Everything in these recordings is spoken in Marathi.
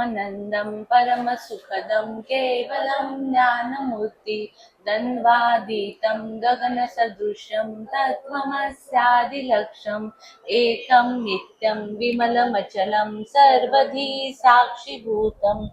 ब्रह्मानन्दं परमसुखदं केवलं ज्ञानमूर्ति दन्वातीतं गगनसदृशं तत्त्वमस्यादिलक्ष्यम् एकं नित्यं विमलमचलं सर्वधी साक्षिभूतं।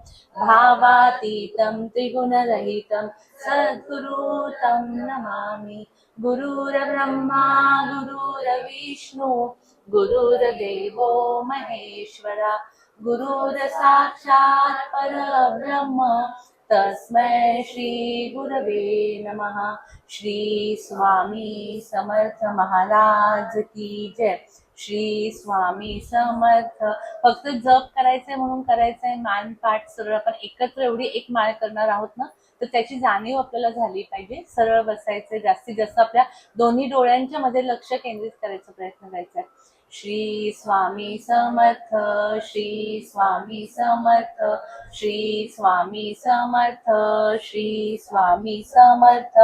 भावातीतं त्रिगुणरहितं सद्गुरु तं नमामि। गुरुर्ब्रह्मा गुरुर्विष्णु गुरुर्देवो महेश्वरा। गुरुर्साक्षात् परब्रह्म तस्मै श्री गुरवे नमः. श्री स्वामी समर्थ महाराज की जय. श्री स्वामी समर्थ. फक्त जप करायचंय म्हणून करायचंय मान पाठ सरळ आपण एकत्र एवढी एक माळ करणार आहोत ना? तर त्याची जाणीव आपल्याला झाली पाहिजे. सरळ बसायचं जास्तीत जास्त आपल्या दोन्ही डोळ्यांच्या मध्ये लक्ष केंद्रित करायचा प्रयत्न करायचा आहे. श्री स्वामी समर्थ श्री स्वामी समर्थ श्री स्वामी समर्थ श्री स्वामी समर्थ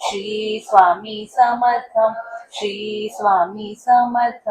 श्री स्वामी समर्थ श्री स्वामी समर्थ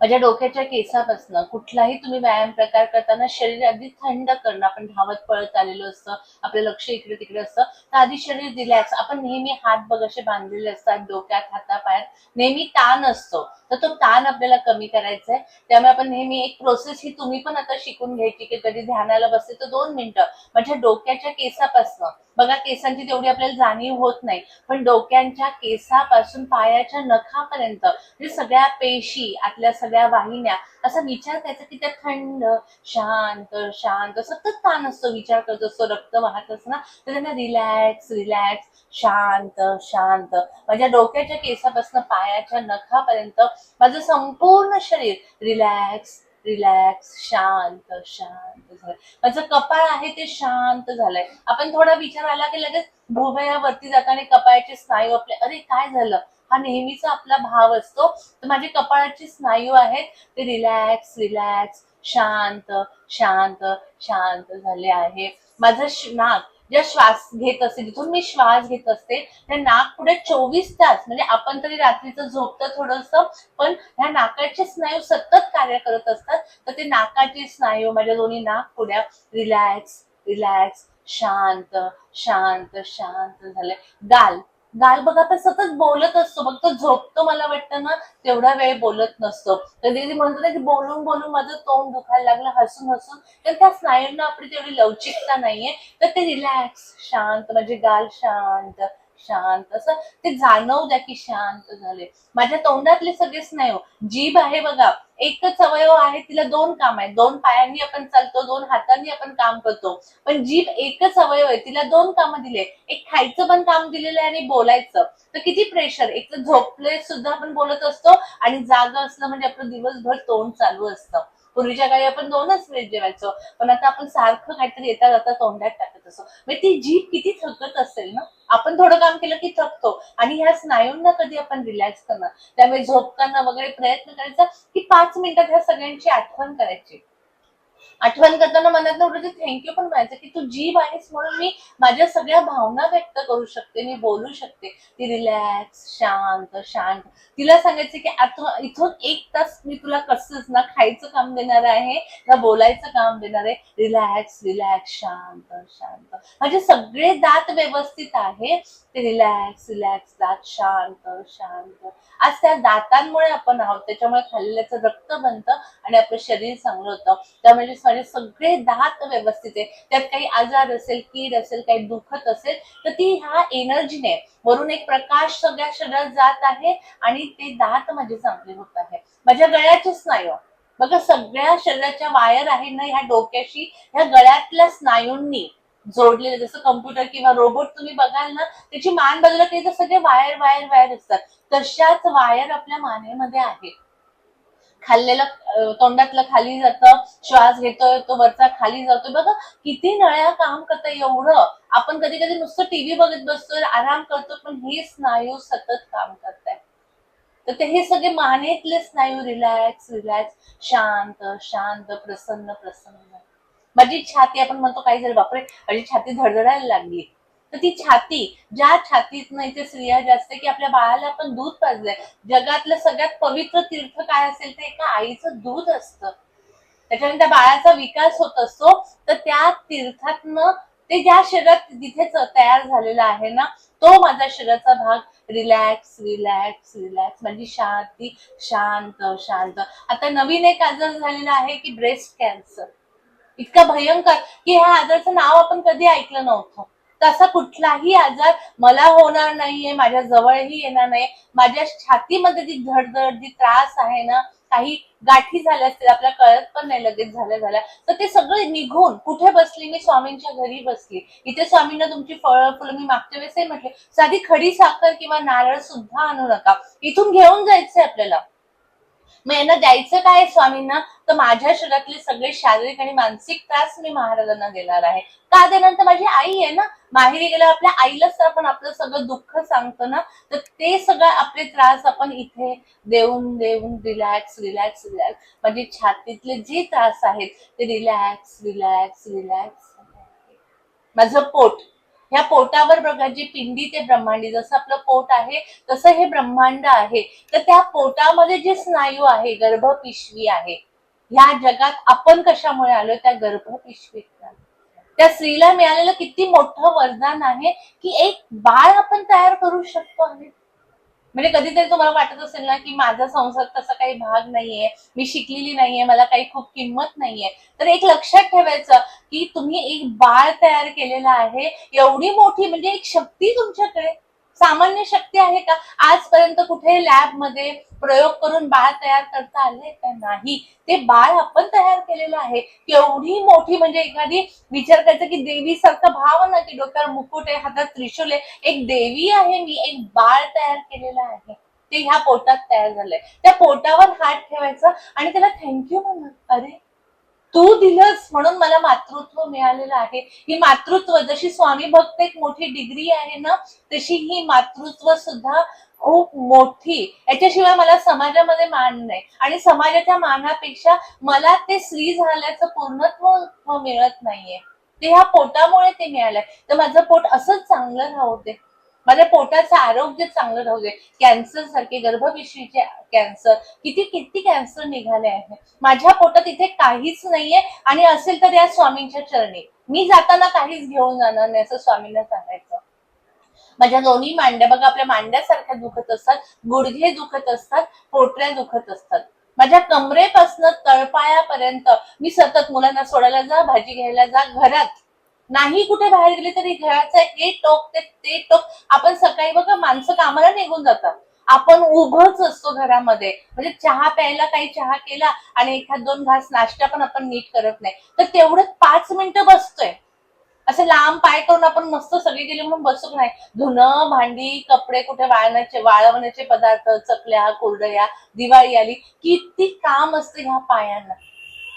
माझ्या डोक्याच्या केसापासून कुठलाही तुम्ही व्यायाम प्रकार करताना शरीर अगदी थंड करणं आपण धावत पळत आलेलो असतं आपलं लक्ष इकडे तिकडे असतं तर आधी शरीर रिलॅक्स आपण नेहमी हात बघ असे बांधलेले असतात डोक्यात हातापायात. नेहमी ताण असतो तर तो ताण आपल्याला कमी करायचा आहे त्यामुळे आपण नेहमी एक प्रोसेस ही तुम्ही पण आता शिकून घ्यायची की कधी ध्यानाला बसते तर दोन मिनिटं. माझ्या डोक्याच्या केसापासून. बघा केसांची तेवढी आपल्याला जाणीव होत नाही पण डोक्यांच्या केसापासून पायाच्या नखापर्यंत म्हणजे सगळ्या पेशी आतल्या सगळ्या वाहिन्या असा विचार करायचा की त्या थंड शांत शांत सतत ताण असतो विचार करत असतो रक्त वाहत असतो ना तर त्यांना रिलॅक्स रिलॅक्स शांत शांत. माझ्या डोक्याच्या केसापासून पायाच्या नखापर्यंत माझं संपूर्ण शरीर रिलॅक्स रिलॅक्स शांत शांत झालंय माझं कपाळ आहे ते शांत झालंय. आपण थोडा विचार आला की लगेच भुवयावरती जातो आणि कपाळाचे स्नायू आपले अरे काय झालं? हा नेहमीचा आपला भाव असतो. तर माझे कपाळाचे स्नायू आहेत. ते रिलॅक्स रिलॅक्स शांत शांत शांत झाले आहे. माझं नाक ज्या श्वास घेत असते जिथून मी श्वास घेत असते त्या नाक पुढे चोवीस तास म्हणजे आपण तरी रात्रीचं झोपतं थोडस पण ह्या नाकाचे स्नायू सतत कार्य करत असतात. तर ते नाकाचे स्नायू माझ्या दोन्ही नाक पुढ्या रिलॅक्स रिलॅक्स शांत शांत शांत झाले. गाल गाल बघा तर सतत बोलत असतो. फक्त झोपतो मला वाटतं ना तेवढा वेळ बोलत नसतो. तर कधी म्हणतो ना की बोलून बोलून माझं तोंड दुखायला लागलं हसून हसून. तर त्या स्नायूंना आपली तेवढी लवचिकता नाहीये. तर ते रिलॅक्स शांत म्हणजे गाल शांत. शांत असं ते जाणवू द्या की शांत झाले. माझ्या तोंडातले सगळेच नाही हो जीभ आहे बघा एकच अवयव आहे तिला दोन काम आहेत. दोन पायांनी आपण चालतो दोन हातांनी आपण काम करतो. पण जीभ एकच अवयव आहे तिला दोन कामं दिले. एक खायचं पण काम दिलेलं आहे आणि बोलायचं. तर किती प्रेशर एक तर झोपले सुद्धा आपण बोलत असतो आणि जागा असलं म्हणजे आपलं दिवसभर तोंड चालू असतं. पूर्वीच्या काळी आपण दोनच वेळ जेवायचो पण आता आपण सारखं काहीतरी येता जाता तोंडात टाकत असतो. म्हणजे ती जीभ किती थकत असेल ना? थोडं काम केलं की थकतो. आणि ह्या स्नायूंना कधी आपण रिलॅक्स करणार? त्यामुळे झोपताना वगैरे प्रयत्न करायचा की पाच मिनिटात ह्या सगळ्यांची आठवण करायची. आठवण करताना मनात उडते थँक्यू पण म्हणायचं की तू जीव आहेस म्हणून मी माझ्या सगळ्या भावना व्यक्त करू शकते मी बोलू शकते. ती रिलॅक्स शांत शांत. तिला सांगायचं की आता इथून एक तास मी तुला कसंच ना खायचं काम देणार आहे ना बोलायचं काम देणार आहे. रिलॅक्स रिलॅक्स शांत शांत. माझे सगळे दात व्यवस्थित आहे. ते रिलॅक्स रिलॅक्स दात शांत शांत. आज त्या दातांमुळे आपण आहोत त्याच्यामुळे खाल्ल्याचं रक्त बनतं आणि आपलं शरीर चांगलं होतं. त्यामुळे माझे सगळे दात व्यवस्थित आहे त्यात काही आजार असेल कीड असेल काही दुखत असेल तर ती ह्या एनर्जीने वरून एक प्रकाश सगळ्या शरीरात जात आहे आणि ते दात माझे चांगले होत आहे. माझ्या गळ्याचे स्नायू हो. बघा सगळ्या शरीराच्या वायर आहे ना ह्या डोक्याशी ह्या गळ्यातल्या स्नायूंनी जोडलेले जसं कम्प्युटर किंवा रोबोट तुम्ही बघाल ना त्याची मान बदलत नाही तर सगळे वायर वायर वायर असतात. तशाच वायर आपल्या मानेमध्ये आहेत. खाल्लेलं तोंडातलं खाली जातं श्वास घेतोय तो वरचा खाली जातोय. बघा किती नळ्या काम करतं एवढं. आपण कधी कधी नुसतं टीव्ही बघत बसतोय आराम करतो पण हे स्नायू सतत काम करताय तर ते हे सगळे मानेतले स्नायू रिलॅक्स रिलॅक्स शांत शांत प्रसन्न प्रसन्न. माझी छाती आपण म्हणतो काही जर बापरे माझी छाती धडधडायला लागली तर ती छाती ज्या छातीतनं इथे स्त्रिया जास्त की आपल्या बाळाला आपण दूध पाजलंय. जगातलं सगळ्यात पवित्र तीर्थ काय असेल ते एका आईचं दूध असतं. त्याच्याने त्या बाळाचा विकास होत असतो. तर त्या तीर्थातनं ते ज्या शरीरात जिथे तयार झालेला आहे ना तो माझा शरीराचा भाग. रिलॅक्स रिलॅक्स रिलॅक्स माझी शांती शांत शांत. आता नवीन एक आजार झालेला आहे की ब्रेस्ट कॅन्सर इतका भयंकर. की ह्या आजाराचं नाव आपण कधी ऐकलं नव्हतं. तसा कुठलाही आजार मला होणार नाहीये माझ्या जवळही येणार नाही माझ्या छातीमध्ये जी धडधड जी त्रास आहे ना काही गाठी झाल्या असतील आपल्याला कळत पण नाही लगेच झाल्या झाल्या. तर ते सगळं निघून कुठे बसली? मी स्वामींच्या घरी बसली. इथे स्वामींना तुमची फळं फुलं मी मागच्या वेळेसही म्हटले. साधी खडी साखर किंवा नारळ सुद्धा आणू नका. इथून घेऊन जायचंय आपल्याला. मग यांना द्यायचं काय स्वामींना? तर माझ्या शरीरातले सगळे शारीरिक आणि मानसिक त्रास मी महाराजांना देणार आहे. का देणार? तर माझी आई आहे ना. माहेरी गेल्यावर आपल्या आईलाच तर आपण आपलं सगळं दुःख सांगतो ना. तर ते सगळं आपले त्रास आपण इथे देऊन देऊन रिलॅक्स रिलॅक्स रिलॅक्स म्हणजे छातीतले जे त्रास आहेत ते रिलॅक्स रिलॅक्स रिलॅक्स माझं पोट ह्या पोटावर बघा जी पिंडी ते ब्रह्मांडी जसं आपलं पोट आहे तसं हे ब्रह्मांड आहे. तर त्या पोटामध्ये जे स्नायू आहे गर्भपिशवी आहे ह्या जगात आपण कशामुळे आलो त्या गर्भपिशवीत त्या स्त्रीला मिळालेलं किती मोठं वरदान आहे की एक बाळ आपण तयार करू शकतो आहे म्हणजे कधीतरी तुम्हाला वाटत असेल ना की माझा संसार तसा काही भाग नाहीये मी शिकलेली नाहीये मला काही खूप किंमत नाहीये. तर एक लक्षात ठेवायचं की तुम्ही एक बाळ तयार केलेलं आहे एवढी मोठी म्हणजे एक शक्ती तुमच्याकडे. सामान्य शक्ती आहे का? आजपर्यंत कुठे लॅबमध्ये प्रयोग करून बाळ तयार करता आले का नाही? ते बाळ आपण तयार केलेलं आहे. केवढी मोठी म्हणजे एखादी विचार करायचा की देवीसारखं भाव ना की डोक्यावर मुकुट आहे हातात त्रिशूल आहे. एक देवी आहे मी एक बाळ तयार केलेलं आहे. ते ह्या पोटात तयार झालंय. त्या पोटावर हात ठेवायचा आणि त्याला थँक्यू म्हणणार अरे तू दिलंस म्हणून मला मातृत्व मिळालेलं आहे. ही मातृत्व जशी स्वामी भक्त एक मोठी डिग्री आहे ना तशी ही मातृत्व सुद्धा खूप मोठी. याच्याशिवाय मला समाजामध्ये मान नाही. आणि समाजाच्या मानापेक्षा मला ते स्त्री झाल्याचं पूर्णत्व मिळत नाहीये. ते ह्या पोटामुळे ते मिळालंय. तर माझं पोट असंच चांगलं राहू दे. माझ्या पोटाचं आरोग्य चांगलं राहू दे. कॅन्सर सारखे गर्भपिशवीचे कॅन्सर किती किती कॅन्सर निघाले आहे माझ्या पोटात इथे काहीच नाहीये आणि असेल तर या स्वामींच्या चरणी. मी जाताना काहीच घेऊन जाणार नाही असं स्वामींना सांगायचं. माझ्या दोन्ही मांड्या बघा आपल्या मांड्यासारख्या दुखत असतात गुडघे दुखत असतात पोटऱ्या दुखत असतात. माझ्या कमरेपासनं तळपायापर्यंत मी सतत मुलांना सोडायला जा भाजी घ्यायला जा घरात नाही कुठे बाहेर गेले तरी घराचं हे टोक ते ते टोक. आपण सकाळी बघा माणसं कामाला निघून जातात. आपण उभंच असतो घरामध्ये. म्हणजे चहा प्यायला काही चहा केला आणि एखाद दोन घास नाश्ता पण आपण नीट करत नाही. तर तेवढं पाच मिनिटं बसतोय. असे लांब पाय करून आपण मस्त सगळी गेली म्हणून बसू नाही? धुणं भांडी कपडे कुठे वाळण्याचे वाळवण्याचे पदार्थ चकल्या कोरड्या दिवाळी आली. किती काम असते ह्या पायांना.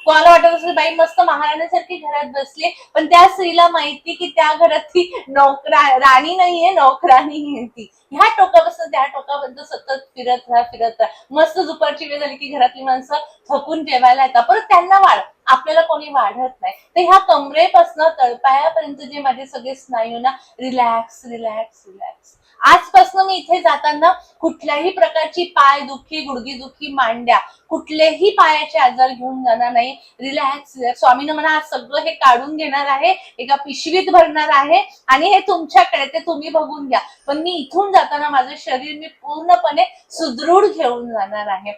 कोणाला वाटत असेल बाई मस्त महाराण्यासारखी घरात बसली पण त्या स्त्रीला माहिती की त्या घरात ती नोकरा राणी नाहीये नोकरानी आहे ती. ह्या टोकापासून त्या टोकापर्यंत सतत फिरत राहा फिरत राहा. मस्त दुपारची वेळ झाली की घरातली माणसं थकून जेवायला येतात. परत त्यांना वाढ. आपल्याला कोणी वाढत नाही. तर ह्या कमरेपासून तळपायापर्यंत जे माझे सगळे स्नायू ना रिलॅक्स रिलॅक्स रिलॅक्स. आजपासून मी इथे जाताना कुठल्याही प्रकारची पाय दुखी गुडगी दुखी मांड्या कुठलेही पायाचे आजार घेऊन जाणार नाही. रिलॅक्स स्वामीनं मला आज सगळं हे काढून घेणार आहे. एका पिशवीत भरणार आहे. आणि हे तुमच्याकडे ते तुम्ही बघून घ्या. पण मी इथून जाताना माझं शरीर मी पूर्णपणे सुदृढ घेऊन जाणार आहे.